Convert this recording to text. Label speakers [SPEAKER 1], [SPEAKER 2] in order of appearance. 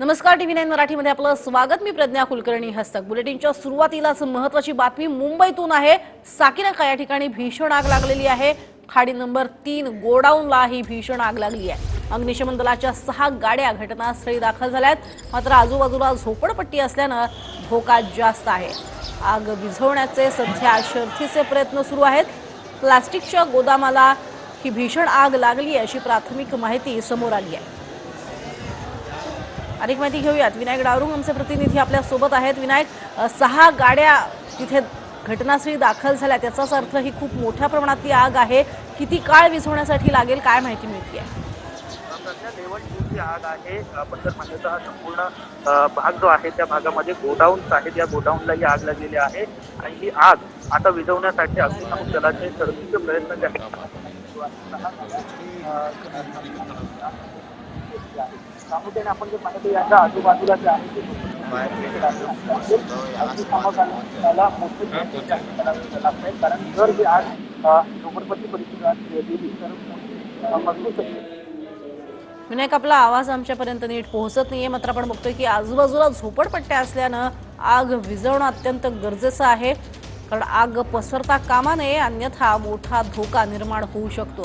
[SPEAKER 1] नमस्कार TV nine मराठीमध्ये आपलं स्वागत. मी प्रज्ञा कुलकर्णी हस्तक. बुलेटिनच्या सुरुवातीलाच महत्वाची बातमी मुंबईतून आहे. साकीनाका या ठिकाणी भीषण आग लागलेली आहे. खाडी नंबर तीन गोडाऊनला ही भीषण आग लागली आहे. अग्निशमन दलाच्या सहा गाड्या घटनास्थळी दाखल झाल्या आहेत. मात्र आजूबाजूला झोपडपट्टी असल्यानं धोका जास्त आहे. आग विझवण्याचे सध्या शर्थीचे प्रयत्न सुरू आहेत. प्लास्टिकच्या गोदामाला ही भीषण आग लागली आहे अशी प्राथमिक माहिती समोर आली आहे. अधिक माहिती घेऊयात. विनायक डावरुंग आमचे प्रतिनिधी आपल्यासोबत आहेत. विनायक सहा गाड्या तिथे घटनास्थळी दाखल झाल्या. त्याचाच अर्थ ही खूप मोठ्या प्रमाणातली आग आहे. किती काळ विझवण्यासाठी लागेल? काय माहिती मिळते
[SPEAKER 2] सध्या आग आहे आपण जर म्हणलं तर हा संपूर्ण भाग जो आहे त्या भागामध्ये गोडाऊन्स आहेत. या गोडाऊनला ही आग लागलेली आहे. आणि ही आग आता विझवण्यासाठी अग्निशामक दलाचे शर्थीचे प्रयत्न जे आहेत प्रामुख्याने आपण जर पाहिलं तर याच्या आजूबाजूला जे आहे ते अग्निशामकाला मोठे प्रयत्न जे आहेत करावे लागत कारण जर ही आग अ, झोपडपट्टी परिसरात गेली तर मोठी, अ, पसरू शकते.
[SPEAKER 1] विनायक आपला आवाज आमच्यापर्यंत नीट पोहोचत नाहीये. मात्र आपण बघतोय की आजूबाजूला झोपडपट्ट्या असल्यानं आग विझवणं अत्यंत गरजेचं आहे. कारण आग पसरता कामा नये अन्यथा मोठा धोका निर्माण होऊ शकतो.